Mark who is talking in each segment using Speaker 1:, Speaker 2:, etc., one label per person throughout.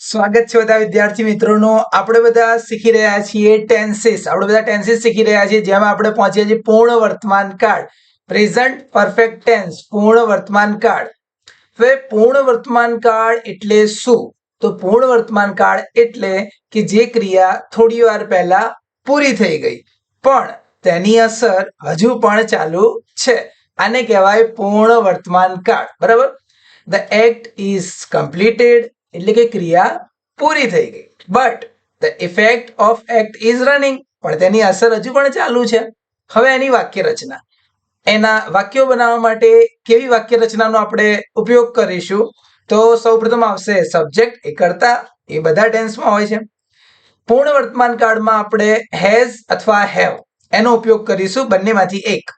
Speaker 1: સ્વાગત છે બધા વિદ્યાર્થી મિત્રોનો. આપણે બધા શીખી રહ્યા છીએ ટેન્સીસ આપણે બધા ટેન્સીસ શીખી રહ્યા છીએ, જેમાં આપણે પહોંચીએ છીએ પૂર્ણ વર્તમાન કાળ. પ્રેઝન્ટ પરફેક્ટ ટેન્સ પૂર્ણ વર્તમાન કાળ. હવે પૂર્ણ વર્તમાન કાળ એટલે શું? તો પૂર્ણ વર્તમાન કાળ એટલે કે જે ક્રિયા થોડી વાર પહેલા પૂરી થઈ ગઈ. પણ તેની અસર હજુ પણ ચાલુ છે. આને કહેવાય પૂર્ણ વર્તમાન કાળ. બરાબર? ધ એક્ટ ઇઝ કમ્પ્લીટેડ એટલે કે ક્રિયા પૂરી થઈ ગઈ. But the effect of act is running પણ તેની અસર હજુ પણ ચાલુ છે. હવે એની વાક્ય રચના એના વાક્યો બનાવવા માટે કેવી વાક્ય રચનાનો આપણે ઉપયોગ કરીશું? તો સૌપ્રથમ આવશે સબ્જેક્ટ એ કરતા, એ બધા ટેન્સમાં હોય છે. પૂર્ણ વર્તમાન કાળમાં આપણે હેઝ અથવા હેવ એનો ઉપયોગ કરીશું. બંનેમાંથી એક.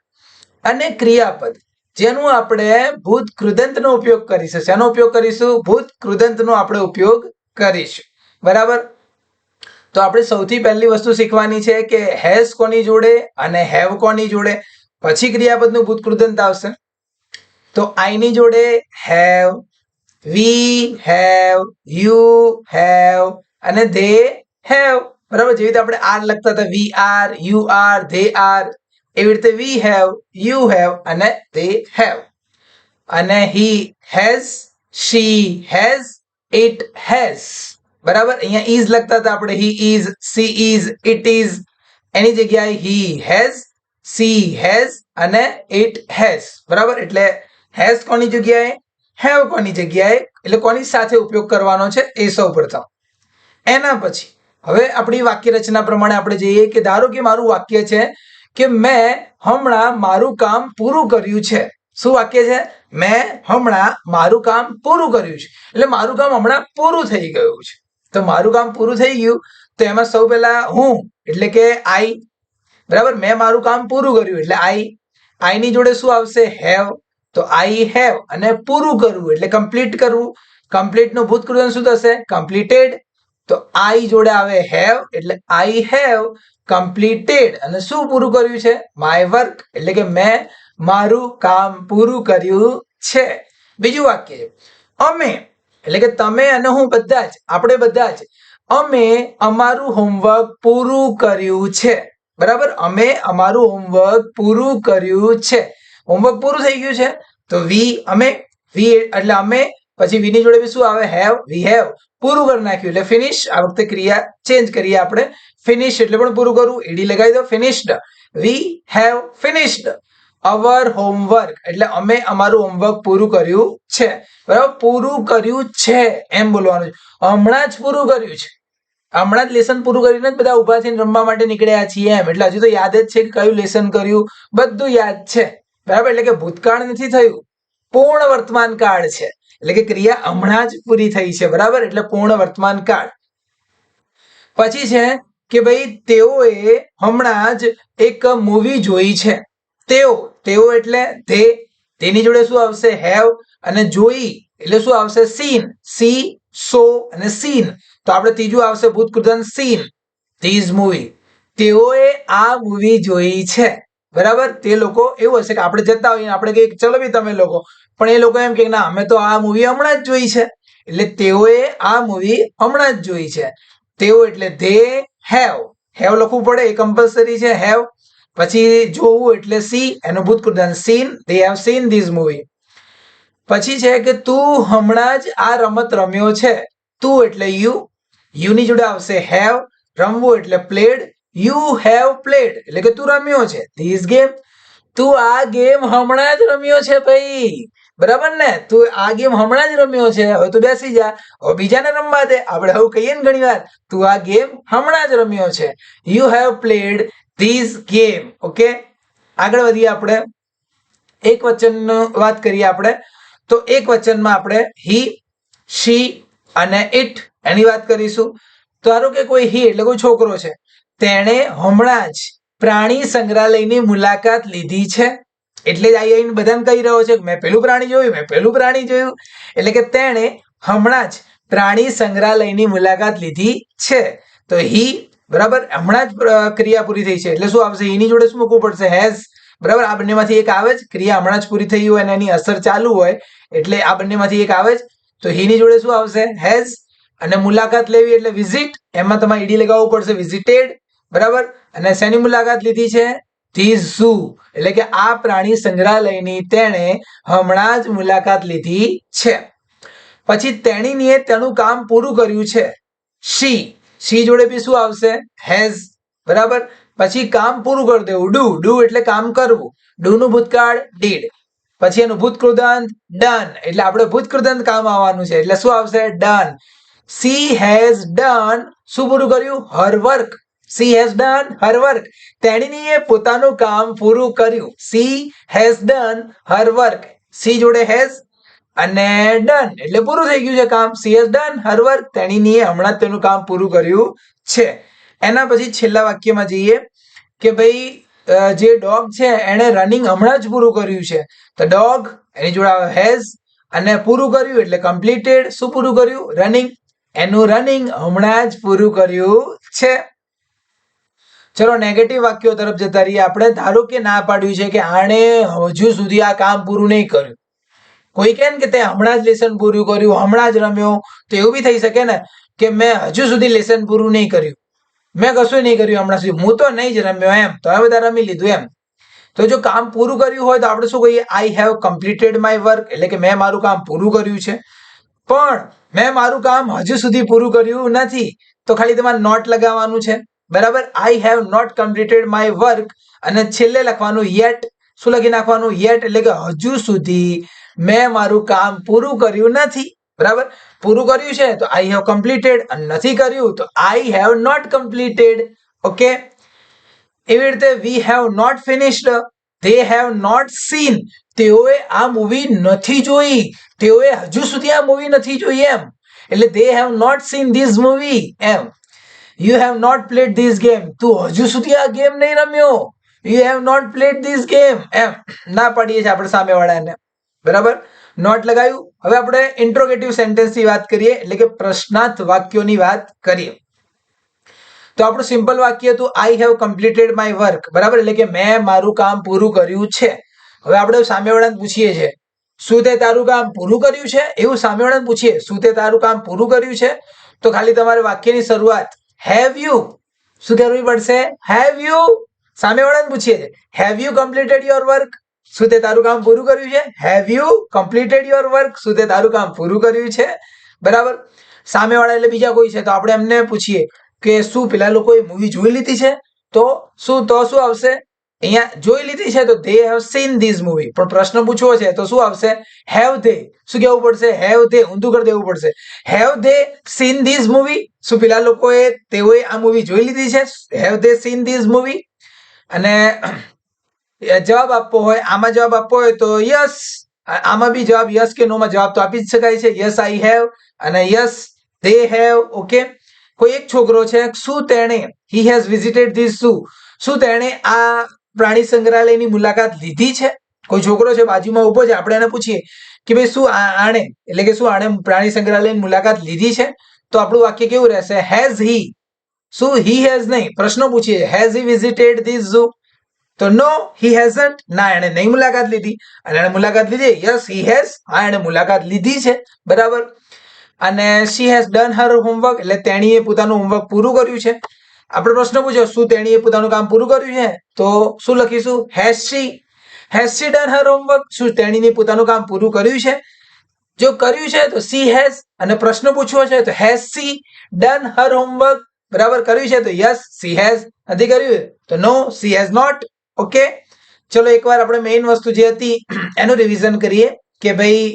Speaker 1: અને ક્રિયાપદ. જેનું આપણે ભૂત કૃદંતનો ઉપયોગ કરીશું. શેનો ઉપયોગ કરીશું? ભૂત કૃદંતનો આપણે ઉપયોગ કરીશું. બરાબર? તો આપણે સૌથી પહેલી વસ્તુ શીખવાની છે કે હેઝ કોની જોડે અને હેવ કોની જોડે? પછી ક્રિયાપદનું ભૂત કૃદંત આવશે. તો આઈની જોડે have, we have, you have અને ધે હેવ. બરાબર? જેવી રીતે આપણે આર લખતા હતા, we are, you are, they are. એવી રીતે વી હેવ યુ હેવ અને તે હેવ અને he has she has it has બરાબર? અહીંયા ઇઝ લખતા હતા આપણે. He is she is it is એની જગ્યાએ હી હેઝ સી હેઝ અને ઇટ હેઝ બરાબર? એટલે હેઝ કોની જગ્યાએ? હેવ કોની જગ્યાએ? એટલે કોની સાથે ઉપયોગ કરવાનો છે? એ સૌ પ્રથમ. એના પછી, હવે આપણી વાક્ય રચના પ્રમાણે આપણે જઈએ કે ધારો કે મારું વાક્ય છે કે મેં હમણાં મારું કામ પૂરું કર્યું છે. શું વાક્ય છે? મેં હમણાં મારું કામ પૂરું કર્યું છે. એટલે મારું કામ હમણાં પૂરું થઈ ગયું છે. તો મારું કામ પૂરું થઈ ગયું, તો એમાં સૌ પહેલા હું, એટલે કે આઈ બરાબર? મેં મારું કામ પૂરું કર્યું, એટલે આઈ આઈની જોડે શું આવશે? હેવ તો આઈ હેવ અને પૂરું કરવું એટલે કમ્પ્લીટ કરવું કમ્પ્લીટનું ભૂતકૃત શું થશે? કમ્પ્લીટેડ તો આઈ જોડે આવે હેવ એટલે આઈ હેવ કમ્પ્લીટેડ અને શું પૂરું કર્યું છે? માય વર્ક એટલે કે મેં મારું કામ પૂરું કર્યું છે. બીજું વાક્ય છે. અમે, એટલે કે તમે અને હું બધા જ, આપણે બધા જ, અમે અમારું હોમવર્ક પૂરું કર્યું છે. બરાબર? અમે અમારું હોમવર્ક પૂરું કર્યું છે. હોમવર્ક પૂરું થઈ ગયું છે? તો વી અમે વી એટલે અમે પછી વીની જોડે બી શું આવે? હેવ વી હેવ પૂરું કરી નાખ્યું. એટલે ફિનિશ આ વખતે ક્રિયા ચેન્જ કરીએ આપણે. ફિનિશ એટલે પણ પૂરું કરવું એડી લગાવી દો. Finished we have finished our homework એટલે અમે અમારું હોમવર્ક પૂરું કર્યું છે. બરાબર? પૂરું કર્યું છે. એમ બોલવાનું હમણાં જ પૂરું કર્યું છે. હમણાં જ લેસન પૂરું કરીને જ બધા ઊભા થઈને રમવા માટે નીકળ્યા છીએ એમ. એટલે હજુ તો યાદ જ છે કે કયું લેસન કર્યું. બધું યાદ છે. બરાબર? એટલે કે ભૂતકાળ નથી થયું. પૂર્ણ વર્તમાન કાળ છે. એટલે કે ક્રિયા હમણાં જ પૂરી થઈ છે, બરાબર? એટલે પૂર્ણ વર્તમાન કાળ. પછી છે કે ભાઈ તેઓએ હમણાં જ એક મૂવી જોઈ છે. તેઓ તેઓ એટલે તે તેની જોડે શું આવશે? હેવ અને જોઈ, એટલે શું આવશે? સીન સી સો અને સીન તો આપણે ત્રીજું આવશે ભૂતકૃતન સીન ધીઝ મૂવી તેઓએ આ મૂવી જોઈ છે. બરાબર? તે લોકો એવું હશે કે આપણે જતા હોઈએ આપણે કહીએ ચલો ભાઈ તમે લોકો. પણ એ લોકો એમ કે ના, અમે તો આ મૂવી હમણાં જ જોઈ છે. એટલે તેઓએ આ મૂવી હમણાં જ જોઈ છે. તેઓ એટલે ધે હેવ હેવ લખવું પડે, એ કમ્પલસરી છે હેવ પછી જોવું એટલે સી એનું ભૂતકૃતન seen they have seen these movie પછી છે કે તું હમણાં જ આ રમત રમ્યો છે. તું એટલે યુ યુની જોડે આવશે હેવ રમવું એટલે પ્લેડ યુ હેવ પ્લેડ એટલે કે તું રમ્યો છે. ધીસ ગેમ તું આ ગેમ હમણાં જ રમ્યો છે ભાઈ. બરાબર ને? તું આ ગેમ હમણાં જ રમ્યો છે. હવે તું બેસી જા. હવે બીજાને રમવા દે. આપણે હવે કહીએ ને ઘણી વાર તું આ ગેમ હમણાં જ રમ્યો છે. You have played this game okay આગળ વધીએ આપણે. એક વચનનો વાત કરીએ આપણે. તો એક વચનમાં આપણે હી શી અને ઇટ એની વાત કરીશું. ધારો કે કોઈ હી એટલે કોઈ છોકરો છે. તેણે હમણાં જ પ્રાણી સંગ્રહાલયની મુલાકાત લીધી છે. એટલે જ આવીને બધાને કહી રહ્યો છે મેં પેલું પ્રાણી જોયું, મેં પેલું પ્રાણી જોયું. એટલે કે તેણે હમણાં જ પ્રાણી સંગ્રહાલયની મુલાકાત લીધી છે. તો હી, બરાબર, હમણાં જ ક્રિયા પૂરી થઈ છે. એટલે શું આવશે? એની જોડે શું મૂકવું પડશે? હેઝ બરાબર, આ બંનેમાંથી એક આવે જ. ક્રિયા હમણાં જ પૂરી થઈ હોય અને એની અસર ચાલુ હોય, એટલે આ બંનેમાંથી એક આવે જ. તો હીની જોડે શું આવશે? હેઝ અને મુલાકાત લેવી એટલે વિઝિટ. એમાં તમારે ઈડી લગાવવું પડશે, વિઝિટેડ. બરાબર? અને શેની મુલાકાત લીધી છે? ધી ઝૂ એટલે કે આ પ્રાણી સંગ્રહાલયની તેણે હમણાં જ મુલાકાત લીધી છે. પછી તેણીએ તેનું કામ પૂરું કર્યું છે. શી. શી જોડે બી શું આવશે? હેઝ. બરાબર? પછી કામ પૂરું કરી દેવું. ડુ. ડુ એટલે કામ કરવું. ડુ નું ભૂતકાળ ડીડ. પછી એનું ભૂતકૃદંત ડન. એટલે આપણે ભૂતકૃદંત કામ આવવાનું છે. એટલે શું આવશે? ડન. She has done. શું પૂરું કર્યું? Her work. She has done her work તેણીએ પોતાનું કામ પૂરું કર્યું she has done her work she જોડે હેઝ અને ડન એટલે પૂરું થઈ ગયું છે કામ she has done her work તેણીએ હમણાં તેનું કામ પૂરું કર્યું છે એના પછી છેલ્લા વાક્યમાં જઈએ કે ભાઈ જે ડોગ છે એણે રનિંગ હમણાં જ પૂરું કર્યું છે. તો ડોગ એની જોડે હેઝ અને પૂરું કર્યું એટલે કમ્પ્લીટેડ શું પૂરું કર્યું રનિંગ એનું રનિંગ હમણાં જ પૂરું કર્યું છે ચલો નેગેટિવ વાક્યો તરફ જતા રહીએ. આપણે ધારો કે ના પાડ્યું છે કે આણે હજુ સુધી આ કામ પૂરું નહીં કર્યું. કોઈ કહે ને કે તે હમણાં જ લેસન પૂરું કર્યું, હમણાં જ રમ્યો. તો એવું બી થઈ શકે ને કે મેં હજુ સુધી લેસન પૂરું નહીં કર્યું. મેં કશું નહીં કર્યું હમણાં સુધી. હું તો નહીં જ રમ્યો એમ. તો હવે બધા રમી લીધું એમ. તો જો કામ પૂરું કર્યું હોય તો આપણે શું કહીએ I have completed my work એટલે કે મેં મારું કામ પૂરું કર્યું છે. પણ મેં મારું કામ હજુ સુધી પૂરું કર્યું નથી. તો ખાલી તમારે નોટ લગાવવાનું છે. બરાબર? I have not completed my work અને છેલ્લે લખવાનું યેટ શું લખી નાખવાનું? યેટ એટલે કે હજુ સુધી મેં મારું કામ પૂરું કર્યું નથી. બરાબર? પૂરું કર્યું છે તો આઈ હેવ કમ્પ્લીટેડ અને નથી કર્યું તો I have not completed okay એવી રીતે we have not finished they have not seen તેઓએ આ મૂવી નથી જોઈ. તેઓએ હજુ સુધી આ મૂવી નથી જોઈ એમ. એટલે they have not seen this movie M. You have not played this game તું હજુ સુધી આ ગેમ નહીં રમ્યો. You have not played this game એમ. ના પાડીએ છીએ આપણે સામેવાળાને. બરાબર? નોટ લગાવ્યું હવે આપણે ઇન્ટ્રોગેટિવ સેન્ટેન્સની વાત કરીએ, એટલે કે પ્રશ્નાર્થ વાક્યોની વાત કરીએ. તો આપણું સિમ્પલ વાક્ય હતું I have completed my work બરાબર? એટલે કે મેં મારું કામ પૂરું કર્યું છે. હવે આપણે સામેવાળાને પૂછીએ છીએ, શું તે તારું કામ પૂરું કર્યું છે? એવું સામેવાળાને પૂછીએ, શું તે તારું કામ પૂરું કર્યું છે? તો ખાલી તમારે વાક્યની શરૂઆત હેવ યુ શું કરવી પડશે? હેવ યુ સામેવાળાને પૂછીએ છે. Have you completed your work શું તે તારું કામ પૂરું કર્યું છે? Have you completed your work શું તે તારું કામ પૂરું કર્યું છે? બરાબર? સામેવાળા એટલે બીજા કોઈ છે. તો આપણે એમને પૂછીએ કે શું પેલા લોકોએ મૂવી જોઈ લીધી છે? તો શું તો શું આવશે? અહીંયા જોઈ લીધી છે તો they have seen this movie પણ પ્રશ્ન પૂછવો છે તો શું આવશે? હેવ ધે શું કહેવું પડશે? હેવ ધે ઊંધું કરી દેવું પડશે. Have they seen this movie શું પેલા લોકોએ તેઓએ આ મૂવી જોઈ લીધી છે? Have they seen this movie અને જવાબ આપવો હોય, આમાં જવાબ આપવો હોય તો યસ આમાં બી જવાબ યસ કે નોમાં જવાબ તો આપી જ શકાય છે. યસ આઈ હેવ અને યસ ધે હેવ ઓકે કોઈ એક છોકરો છે, શું તેણે હી હેઝ વિઝિટેડ ધીસ શું શું તેણે આ પ્રાણી સંગ્રહાલયની મુલાકાત લીધી છે. કોઈ છોકરો છે બાજુમાં ઊભો છે, આપણે એને પૂછીએ કે ભાઈ શું આણે, એટલે કે શું આણે પ્રાણી સંગ્રહાલયની મુલાકાત લીધી છે? તો આપણું વાક્ય કેવું રહેશે? હેઝ હી શું હી હેઝ નહીં? પ્રશ્નો પૂછીએ. Has he visited this zoo તો નો હી હેઝન્ટ ના, એણે નહીં મુલાકાત લીધી. અને એણે મુલાકાત લીધી. યસ હી હેઝ હા એણે મુલાકાત લીધી છે. બરાબર? અને she has done her homework એટલે તેણીએ પોતાનું હોમવર્ક પૂરું કર્યું છે. આપણે પ્રશ્ન પૂછ્યો, શું તેણીએ પોતાનું કામ પૂરું કર્યું છે? તો શું લખીશું? Has she has she done her homework શું તેણીને પોતાનું કામ પૂરું કર્યું છે? જો કર્યું છે, તો સી હેઝ અને પ્રશ્ન પૂછવો છે, તો has she done her homework બરાબર કર્યું છે, તો યસ સી હેઝ નથી કર્યું? તો no she has not okay ચલો એકવાર આપણે મેઇન વસ્તુ જે હતી, એનું રિવિઝન કરીએ કે ભાઈ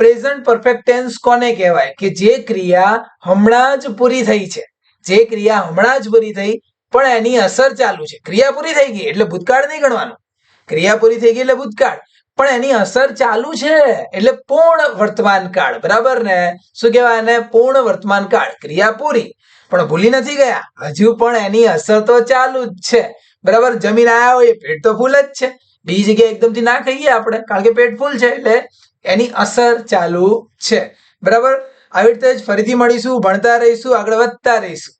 Speaker 1: પ્રેઝન્ટ પરફેક્ટ ટેન્સ કોને કહેવાય? કે જે ક્રિયા હમણાં જ પૂરી થઈ છે. જે ક્રિયા હમણાં જ પૂરી થઈ, પણ એની અસર ચાલુ છે. ક્રિયા પૂરી થઈ ગઈ, એટલે ભૂતકાળ નહીં ગણવાનું. ક્રિયા પૂરી થઈ ગઈ એટલે ભૂતકાળ. પણ એની અસર ચાલુ છે, એટલે પૂર્ણ વર્તમાન કાળ, બરાબર ને? શું કહેવાય એને? પૂર્ણ વર્તમાન કાળ, ક્રિયા પૂરી. પણ ભૂલી નથી ગયા, હજુ પણ એની અસર તો ચાલુ જ છે. બરાબર? જમીન આયા હોય, પેટ તો ફૂલ જ છે. બીજી જગ્યાએ એકદમથી ના ખાઈએ આપણે, કારણ કે પેટ ફૂલ છે, એટલે એની અસર ચાલુ છે. બરાબર? આવી રીતે જ ફરીથી મળીશું ભણતા રહીશું આગળ વધતા રહીશું.